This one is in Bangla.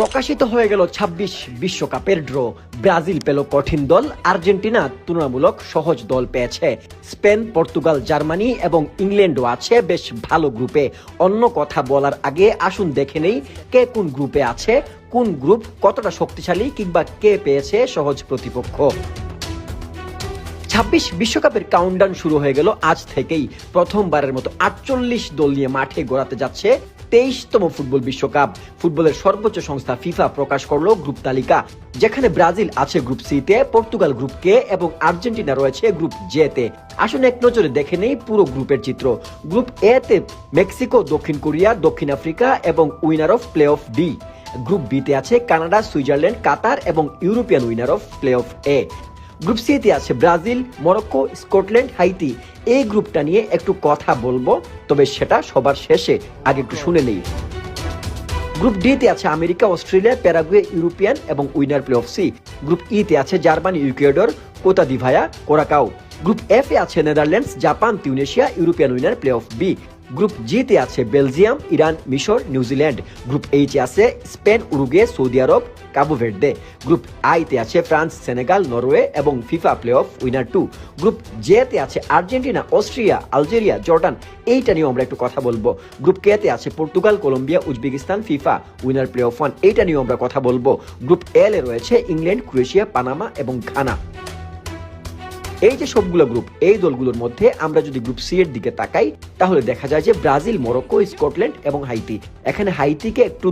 প্রকাশিত হয়ে গেল ২৬ বিশ্বকাপের ড্র। ব্রাজিল পেল কঠিন দল, আর্জেন্টিনা তুলনামূলক সহজ দল পেয়েছে। স্পেন, পর্তুগাল, জার্মানি এবং ইংল্যান্ডও আছে বেশ ভালো গ্রুপে। অন্য কথা বলার আগে আসুন দেখে নেই কে কোন গ্রুপে আছে, কোন গ্রুপ কতটা শক্তিশালী কিংবা কে পেয়েছে সহজ প্রতিপক্ষ। ছাব্বিশ বিশ্বকাপের কাউন্টডাউন শুরু হয়ে গেল আজ থেকেই। প্রথমবারের মতো আটচল্লিশ দল নিয়ে মাঠে গড়াতে যাচ্ছে তেইশতম ফুটবল বিশ্বকাপ। ফুটবলের সর্বোচ্চ সংস্থা ফিফা প্রকাশ করল গ্রুপ তালিকা, যেখানে ব্রাজিল আছে গ্রুপ সি তে পর্তুগাল গ্রুপ কে এবং আর্জেন্টিনা রয়েছে গ্রুপ জে তে আসুন এক নজরে দেখে নেই পুরো গ্রুপের চিত্র। গ্রুপ এ তে মেক্সিকো, দক্ষিণ কোরিয়া, দক্ষিণ আফ্রিকা এবং winner of playoff D. Group B তে আছে কানাডা, সুইজারল্যান্ড, কাতার এবং European winner of playoff A. Group C তে আছে ব্রাজিল মরক্কো স্কটল্যান্ড হাইতি। এই গ্রুপটা নিয়ে একটু কথা বলব তবে সেটা সবার শেষে। আগে একটু শুনে নেই। গ্রুপ ডি তে আছে আমেরিকা অস্ট্রেলিয়া প্যারাগুয়ে ইউরোপিয়ান এবং winner play off C. Group E তে আছে Germany Ecuador Cote d'Ivoire Curacao. Group F এ আছে Netherlands Japan Tunisia European winner play off B. Group G তে আছে বেলজিয়াম, ইরান, মিশর, নিউজিল্যান্ড। গ্রুপ এইচ আছে স্পেন উরুগে সৌদি আরব, কাবু ভের্দে। গ্রুপ আই তে আছে ফ্রান্স, সেনেগাল, নরওয়ে এবং FIFA play off winner two. Group J তে আছে আর্জেন্টিনা, অস্ট্রিয়া, আলজেরিয়া, জর্ডান। এইটা নিয়েও আমরা একটু কথা বলব। গ্রুপ কে তে আছে Portugal, Colombia, Uzbekistan, FIFA winner playoff one. এইটা নিয়েও আমরা কথা বলব। গ্রুপ এল এ রয়েছে ইংল্যান্ড, ক্রোয়েশিয়া, পানামা এবং ঘানা। এই যে সবগুলো গ্রুপ এই দলগুলোর মধ্যে আমরা যদি গ্রুপ সি এর দিকে তাকাই, তাহলে দেখা যায় যে ব্রাজিল, মরক্কো, স্কটল্যান্ড এবং হাইতি। এখানে হাইতিকে একটু